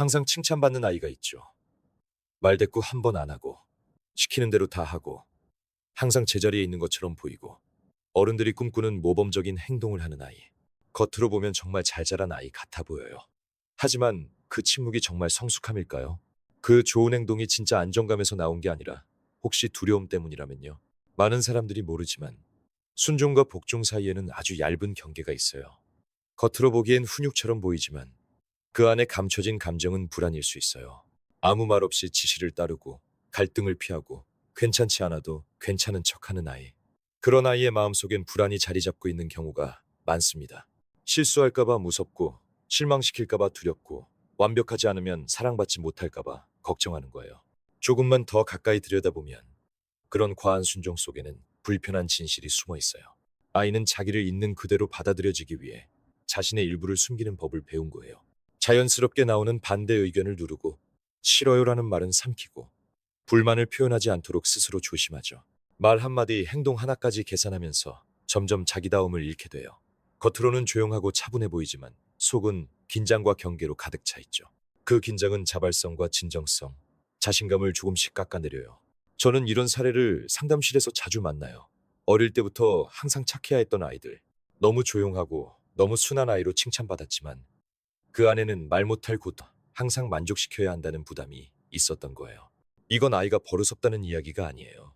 항상 칭찬받는 아이가 있죠. 말대꾸 한 번 안 하고 시키는 대로 다 하고 항상 제자리에 있는 것처럼 보이고 어른들이 꿈꾸는 모범적인 행동을 하는 아이. 겉으로 보면 정말 잘 자란 아이 같아 보여요. 하지만 그 침묵이 정말 성숙함일까요? 그 좋은 행동이 진짜 안정감에서 나온 게 아니라 혹시 두려움 때문이라면요. 많은 사람들이 모르지만 순종과 복종 사이에는 아주 얇은 경계가 있어요. 겉으로 보기엔 훈육처럼 보이지만 그 안에 감춰진 감정은 불안일 수 있어요. 아무 말 없이 지시를 따르고 갈등을 피하고 괜찮지 않아도 괜찮은 척하는 아이. 그런 아이의 마음속엔 불안이 자리 잡고 있는 경우가 많습니다. 실수할까봐 무섭고 실망시킬까봐 두렵고 완벽하지 않으면 사랑받지 못할까봐 걱정하는 거예요. 조금만 더 가까이 들여다보면 그런 과한 순종 속에는 불편한 진실이 숨어 있어요. 아이는 자기를 있는 그대로 받아들여지기 위해 자신의 일부를 숨기는 법을 배운 거예요. 자연스럽게 나오는 반대 의견을 누르고 싫어요라는 말은 삼키고 불만을 표현하지 않도록 스스로 조심하죠. 말 한마디, 행동 하나까지 계산하면서 점점 자기다움을 잃게 돼요. 겉으로는 조용하고 차분해 보이지만 속은 긴장과 경계로 가득 차 있죠. 그 긴장은 자발성과 진정성, 자신감을 조금씩 깎아내려요. 저는 이런 사례를 상담실에서 자주 만나요. 어릴 때부터 항상 착해야 했던 아이들. 너무 조용하고 너무 순한 아이로 칭찬받았지만 그 안에는 말 못할 곳, 항상 만족시켜야 한다는 부담이 있었던 거예요. 이건 아이가 버릇없다는 이야기가 아니에요.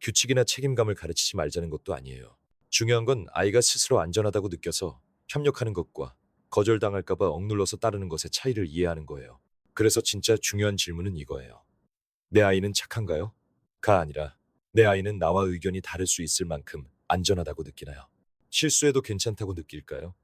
규칙이나 책임감을 가르치지 말자는 것도 아니에요. 중요한 건 아이가 스스로 안전하다고 느껴서 협력하는 것과 거절당할까봐 억눌러서 따르는 것의 차이를 이해하는 거예요. 그래서 진짜 중요한 질문은 이거예요. 내 아이는 착한가요? 가 아니라 내 아이는 나와 의견이 다를 수 있을 만큼 안전하다고 느끼나요? 실수해도 괜찮다고 느낄까요?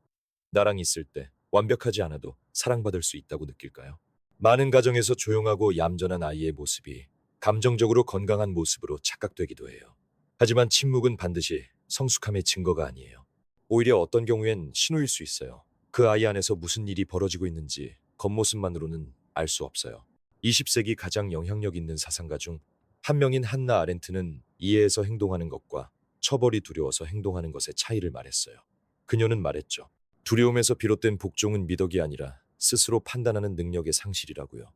나랑 있을 때 완벽하지 않아도 사랑받을 수 있다고 느낄까요? 많은 가정에서 조용하고 얌전한 아이의 모습이 감정적으로 건강한 모습으로 착각되기도 해요. 하지만 침묵은 반드시 성숙함의 증거가 아니에요. 오히려 어떤 경우엔 신호일 수 있어요. 그 아이 안에서 무슨 일이 벌어지고 있는지 겉모습만으로는 알 수 없어요. 20세기 가장 영향력 있는 사상가 중 한 명인 한나 아렌트는 이해해서 행동하는 것과 처벌이 두려워서 행동하는 것의 차이를 말했어요. 그녀는 말했죠. 두려움에서 비롯된 복종은 미덕이 아니라 스스로 판단하는 능력의 상실이라고요.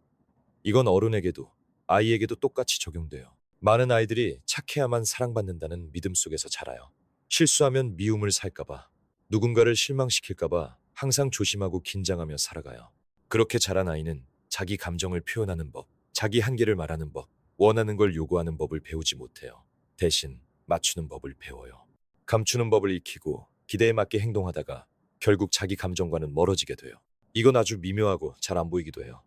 이건 어른에게도 아이에게도 똑같이 적용돼요. 많은 아이들이 착해야만 사랑받는다는 믿음 속에서 자라요. 실수하면 미움을 살까봐, 누군가를 실망시킬까봐 항상 조심하고 긴장하며 살아가요. 그렇게 자란 아이는 자기 감정을 표현하는 법, 자기 한계를 말하는 법, 원하는 걸 요구하는 법을 배우지 못해요. 대신 맞추는 법을 배워요. 감추는 법을 익히고 기대에 맞게 행동하다가 결국 자기 감정과는 멀어지게 돼요. 이건 아주 미묘하고 잘 안 보이기도 해요.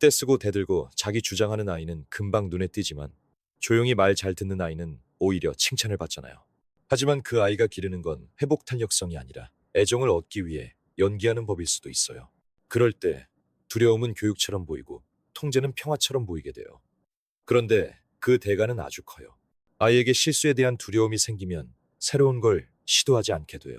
떼쓰고 대들고 자기 주장하는 아이는 금방 눈에 띄지만 조용히 말 잘 듣는 아이는 오히려 칭찬을 받잖아요. 하지만 그 아이가 기르는 건 회복 탄력성이 아니라 애정을 얻기 위해 연기하는 법일 수도 있어요. 그럴 때 두려움은 교육처럼 보이고 통제는 평화처럼 보이게 돼요. 그런데 그 대가는 아주 커요. 아이에게 실수에 대한 두려움이 생기면 새로운 걸 시도하지 않게 돼요.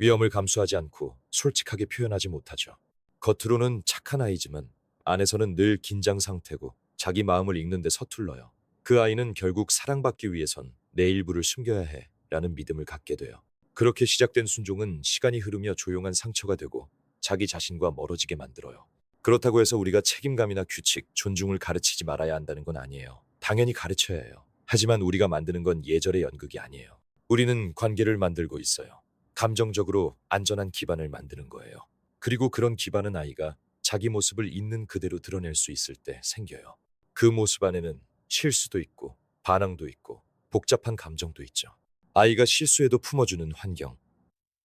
위험을 감수하지 않고 솔직하게 표현하지 못하죠. 겉으로는 착한 아이지만 안에서는 늘 긴장 상태고 자기 마음을 읽는데 서툴러요. 그 아이는 결국 사랑받기 위해선 내 일부를 숨겨야 해 라는 믿음을 갖게 돼요. 그렇게 시작된 순종은 시간이 흐르며 조용한 상처가 되고 자기 자신과 멀어지게 만들어요. 그렇다고 해서 우리가 책임감이나 규칙, 존중을 가르치지 말아야 한다는 건 아니에요. 당연히 가르쳐야 해요. 하지만 우리가 만드는 건 예절의 연극이 아니에요. 우리는 관계를 만들고 있어요. 감정적으로 안전한 기반을 만드는 거예요. 그리고 그런 기반은 아이가 자기 모습을 있는 그대로 드러낼 수 있을 때 생겨요. 그 모습 안에는 실수도 있고 반항도 있고 복잡한 감정도 있죠. 아이가 실수해도 품어주는 환경,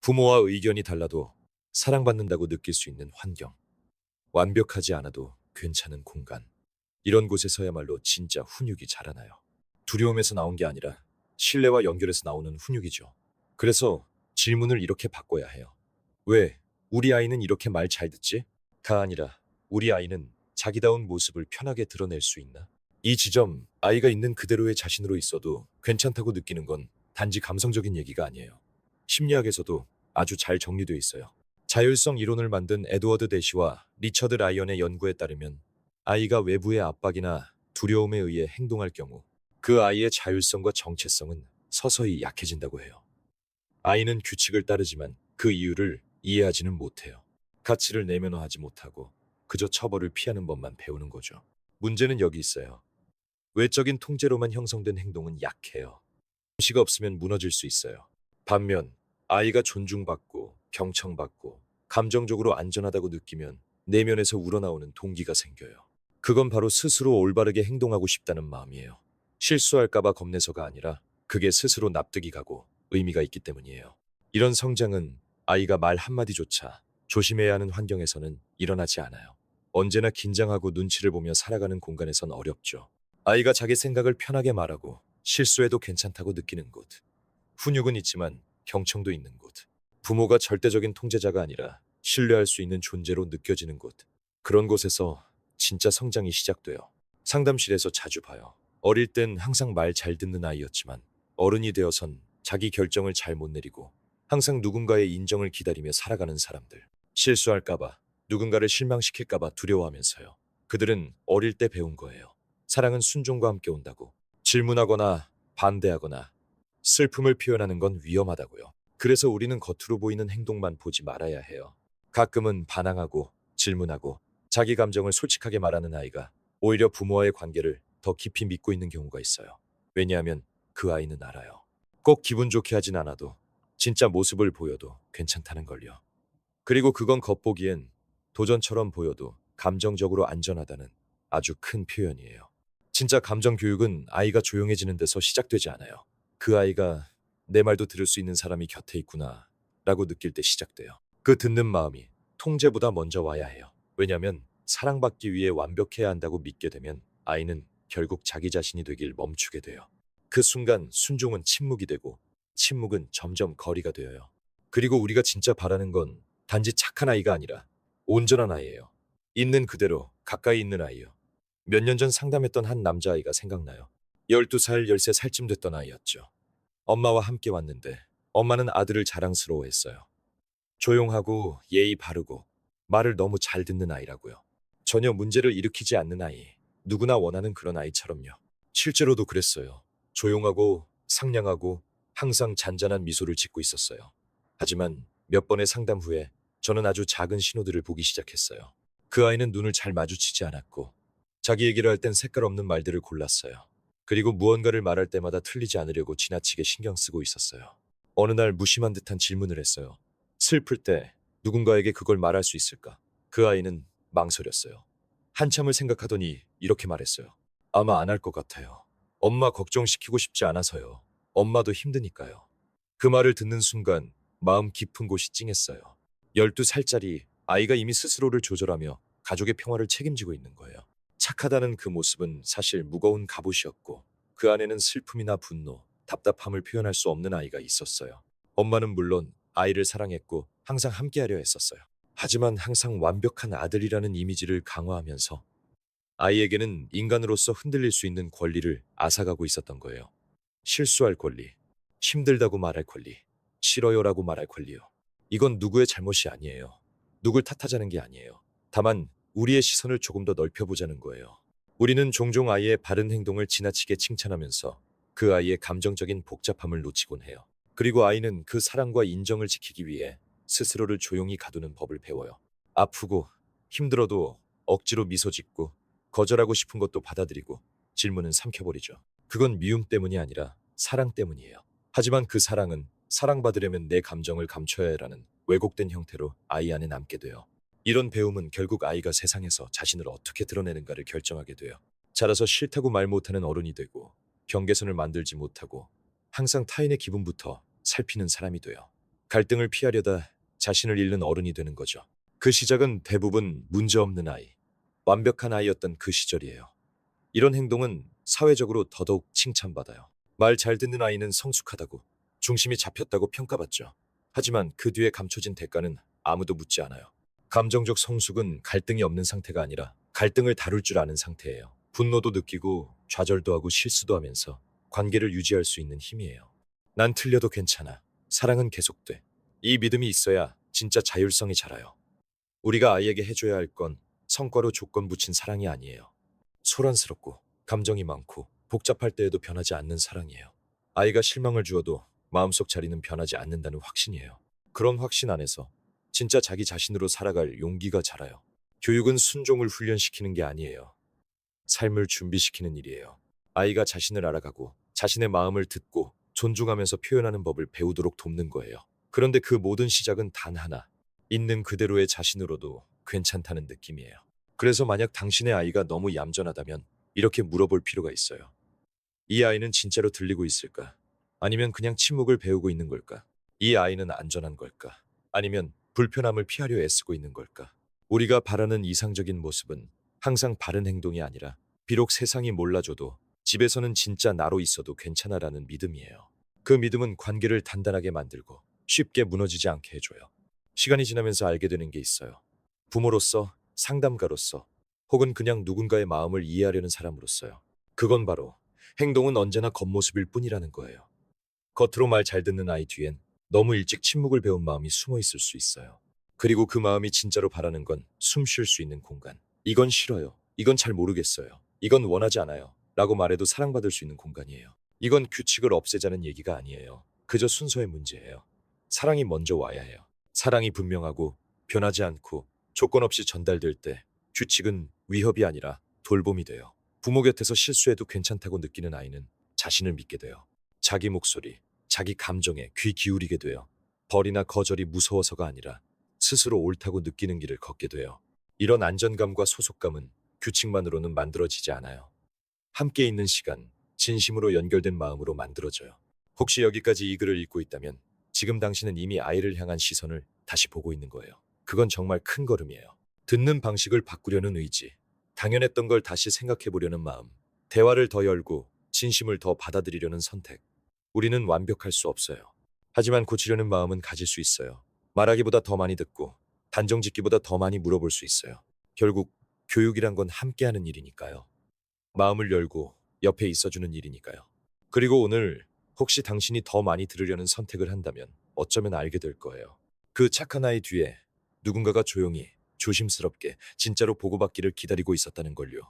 부모와 의견이 달라도 사랑받는다고 느낄 수 있는 환경, 완벽하지 않아도 괜찮은 공간. 이런 곳에서야말로 진짜 훈육이 자라나요. 두려움에서 나온 게 아니라 신뢰와 연결해서 나오는 훈육이죠. 그래서 질문을 이렇게 바꿔야 해요. 왜 우리 아이는 이렇게 말 잘 듣지? 가 아니라 우리 아이는 자기다운 모습을 편하게 드러낼 수 있나? 이 지점, 아이가 있는 그대로의 자신으로 있어도 괜찮다고 느끼는 건 단지 감성적인 얘기가 아니에요. 심리학에서도 아주 잘 정리되어 있어요. 자율성 이론을 만든 에드워드 대시와 리처드 라이언의 연구에 따르면 아이가 외부의 압박이나 두려움에 의해 행동할 경우 그 아이의 자율성과 정체성은 서서히 약해진다고 해요. 아이는 규칙을 따르지만 그 이유를 이해하지는 못해요. 가치를 내면화하지 못하고 그저 처벌을 피하는 법만 배우는 거죠. 문제는 여기 있어요. 외적인 통제로만 형성된 행동은 약해요. 감시가 없으면 무너질 수 있어요. 반면 아이가 존중받고 경청받고 감정적으로 안전하다고 느끼면 내면에서 우러나오는 동기가 생겨요. 그건 바로 스스로 올바르게 행동하고 싶다는 마음이에요. 실수할까봐 겁내서가 아니라 그게 스스로 납득이 가고 의미가 있기 때문이에요. 이런 성장은 아이가 말 한마디조차 조심해야 하는 환경에서는 일어나지 않아요. 언제나 긴장하고 눈치를 보며 살아가는 공간에선 어렵죠. 아이가 자기 생각을 편하게 말하고 실수해도 괜찮다고 느끼는 곳. 훈육은 있지만 경청도 있는 곳. 부모가 절대적인 통제자가 아니라 신뢰할 수 있는 존재로 느껴지는 곳. 그런 곳에서 진짜 성장이 시작돼요. 상담실에서 자주 봐요. 어릴 땐 항상 말 잘 듣는 아이였지만 어른이 되어선 자기 결정을 잘 못 내리고 항상 누군가의 인정을 기다리며 살아가는 사람들. 실수할까봐 누군가를 실망시킬까봐 두려워하면서요. 그들은 어릴 때 배운 거예요. 사랑은 순종과 함께 온다고. 질문하거나 반대하거나 슬픔을 표현하는 건 위험하다고요. 그래서 우리는 겉으로 보이는 행동만 보지 말아야 해요. 가끔은 반항하고 질문하고 자기 감정을 솔직하게 말하는 아이가 오히려 부모와의 관계를 더 깊이 믿고 있는 경우가 있어요. 왜냐하면 그 아이는 알아요. 꼭 기분 좋게 하진 않아도 진짜 모습을 보여도 괜찮다는 걸요. 그리고 그건 겉보기엔 도전처럼 보여도 감정적으로 안전하다는 아주 큰 표현이에요. 진짜 감정 교육은 아이가 조용해지는 데서 시작되지 않아요. 그 아이가 내 말도 들을 수 있는 사람이 곁에 있구나 라고 느낄 때 시작돼요. 그 듣는 마음이 통제보다 먼저 와야 해요. 왜냐하면 사랑받기 위해 완벽해야 한다고 믿게 되면 아이는 결국 자기 자신이 되길 멈추게 돼요. 그 순간 순종은 침묵이 되고 침묵은 점점 거리가 되어요. 그리고 우리가 진짜 바라는 건 단지 착한 아이가 아니라 온전한 아이예요. 있는 그대로 가까이 있는 아이요. 몇 년 전 상담했던 한 남자아이가 생각나요. 12살, 13살쯤 됐던 아이였죠. 엄마와 함께 왔는데 엄마는 아들을 자랑스러워했어요. 조용하고 예의 바르고 말을 너무 잘 듣는 아이라고요. 전혀 문제를 일으키지 않는 아이. 누구나 원하는 그런 아이처럼요. 실제로도 그랬어요. 조용하고 상냥하고 항상 잔잔한 미소를 짓고 있었어요. 하지만 몇 번의 상담 후에 저는 아주 작은 신호들을 보기 시작했어요. 그 아이는 눈을 잘 마주치지 않았고 자기 얘기를 할 땐 색깔 없는 말들을 골랐어요. 그리고 무언가를 말할 때마다 틀리지 않으려고 지나치게 신경 쓰고 있었어요. 어느 날 무심한 듯한 질문을 했어요. 슬플 때 누군가에게 그걸 말할 수 있을까? 그 아이는 망설였어요. 한참을 생각하더니 이렇게 말했어요. 아마 안 할 것 같아요. 엄마 걱정시키고 싶지 않아서요. 엄마도 힘드니까요. 그 말을 듣는 순간 마음 깊은 곳이 찡했어요. 12살짜리 아이가 이미 스스로를 조절하며 가족의 평화를 책임지고 있는 거예요. 착하다는 그 모습은 사실 무거운 갑옷이었고 그 안에는 슬픔이나 분노, 답답함을 표현할 수 없는 아이가 있었어요. 엄마는 물론 아이를 사랑했고 항상 함께하려 했었어요. 하지만 항상 완벽한 아들이라는 이미지를 강화하면서 아이에게는 인간으로서 흔들릴 수 있는 권리를 앗아가고 있었던 거예요. 실수할 권리, 힘들다고 말할 권리, 싫어요라고 말할 권리요. 이건 누구의 잘못이 아니에요. 누굴 탓하자는 게 아니에요. 다만 우리의 시선을 조금 더 넓혀보자는 거예요. 우리는 종종 아이의 바른 행동을 지나치게 칭찬하면서 그 아이의 감정적인 복잡함을 놓치곤 해요. 그리고 아이는 그 사랑과 인정을 지키기 위해 스스로를 조용히 가두는 법을 배워요. 아프고 힘들어도 억지로 미소 짓고 거절하고 싶은 것도 받아들이고 질문은 삼켜버리죠. 그건 미움 때문이 아니라 사랑 때문이에요. 하지만 그 사랑은 사랑받으려면 내 감정을 감춰야 해라는 왜곡된 형태로 아이 안에 남게 돼요. 이런 배움은 결국 아이가 세상에서 자신을 어떻게 드러내는가를 결정하게 돼요. 자라서 싫다고 말 못하는 어른이 되고 경계선을 만들지 못하고 항상 타인의 기분부터 살피는 사람이 돼요. 갈등을 피하려다 자신을 잃는 어른이 되는 거죠. 그 시작은 대부분 문제없는 아이, 완벽한 아이였던 그 시절이에요. 이런 행동은 사회적으로 더더욱 칭찬받아요. 말 잘 듣는 아이는 성숙하다고, 중심이 잡혔다고 평가받죠. 하지만 그 뒤에 감춰진 대가는 아무도 묻지 않아요. 감정적 성숙은 갈등이 없는 상태가 아니라 갈등을 다룰 줄 아는 상태예요. 분노도 느끼고 좌절도 하고 실수도 하면서 관계를 유지할 수 있는 힘이에요. 난 틀려도 괜찮아. 사랑은 계속돼. 이 믿음이 있어야 진짜 자율성이 자라요. 우리가 아이에게 해줘야 할 건 성과로 조건 붙인 사랑이 아니에요. 소란스럽고 감정이 많고 복잡할 때에도 변하지 않는 사랑이에요. 아이가 실망을 주어도 마음속 자리는 변하지 않는다는 확신이에요. 그런 확신 안에서 진짜 자기 자신으로 살아갈 용기가 자라요. 교육은 순종을 훈련시키는 게 아니에요. 삶을 준비시키는 일이에요. 아이가 자신을 알아가고 자신의 마음을 듣고 존중하면서 표현하는 법을 배우도록 돕는 거예요. 그런데 그 모든 시작은 단 하나. 있는 그대로의 자신으로도 괜찮다는 느낌이에요. 그래서 만약 당신의 아이가 너무 얌전하다면 이렇게 물어볼 필요가 있어요. 이 아이는 진짜로 들리고 있을까? 아니면 그냥 침묵을 배우고 있는 걸까? 이 아이는 안전한 걸까? 아니면 불편함을 피하려 애쓰고 있는 걸까? 우리가 바라는 이상적인 모습은 항상 바른 행동이 아니라 비록 세상이 몰라줘도 집에서는 진짜 나로 있어도 괜찮아라는 믿음이에요. 그 믿음은 관계를 단단하게 만들고 쉽게 무너지지 않게 해줘요. 시간이 지나면서 알게 되는 게 있어요. 부모로서, 상담가로서, 혹은 그냥 누군가의 마음을 이해하려는 사람으로서요. 그건 바로 행동은 언제나 겉모습일 뿐이라는 거예요. 겉으로 말 잘 듣는 아이 뒤엔 너무 일찍 침묵을 배운 마음이 숨어 있을 수 있어요. 그리고 그 마음이 진짜로 바라는 건 숨 쉴 수 있는 공간. 이건 싫어요. 이건 잘 모르겠어요. 이건 원하지 않아요. 라고 말해도 사랑받을 수 있는 공간이에요. 이건 규칙을 없애자는 얘기가 아니에요. 그저 순서의 문제예요. 사랑이 먼저 와야 해요. 사랑이 분명하고 변하지 않고 조건 없이 전달될 때 규칙은 위협이 아니라 돌봄이 돼요. 부모 곁에서 실수해도 괜찮다고 느끼는 아이는 자신을 믿게 돼요. 자기 목소리, 자기 감정에 귀 기울이게 돼요. 벌이나 거절이 무서워서가 아니라 스스로 옳다고 느끼는 길을 걷게 돼요. 이런 안전감과 소속감은 규칙만으로는 만들어지지 않아요. 함께 있는 시간, 진심으로 연결된 마음으로 만들어져요. 혹시 여기까지 이 글을 읽고 있다면 지금 당신은 이미 아이를 향한 시선을 다시 보고 있는 거예요. 그건 정말 큰 걸음이에요. 듣는 방식을 바꾸려는 의지, 당연했던 걸 다시 생각해 보려는 마음, 대화를 더 열고 진심을 더 받아들이려는 선택. 우리는 완벽할 수 없어요. 하지만 고치려는 마음은 가질 수 있어요. 말하기보다 더 많이 듣고 단정 짓기보다 더 많이 물어볼 수 있어요. 결국 교육이란 건 함께하는 일이니까요. 마음을 열고 옆에 있어주는 일이니까요. 그리고 오늘 혹시 당신이 더 많이 들으려는 선택을 한다면 어쩌면 알게 될 거예요. 그 착한 아이 뒤에 누군가가 조용히 조심스럽게 진짜로 보고받기를 기다리고 있었다는 걸요.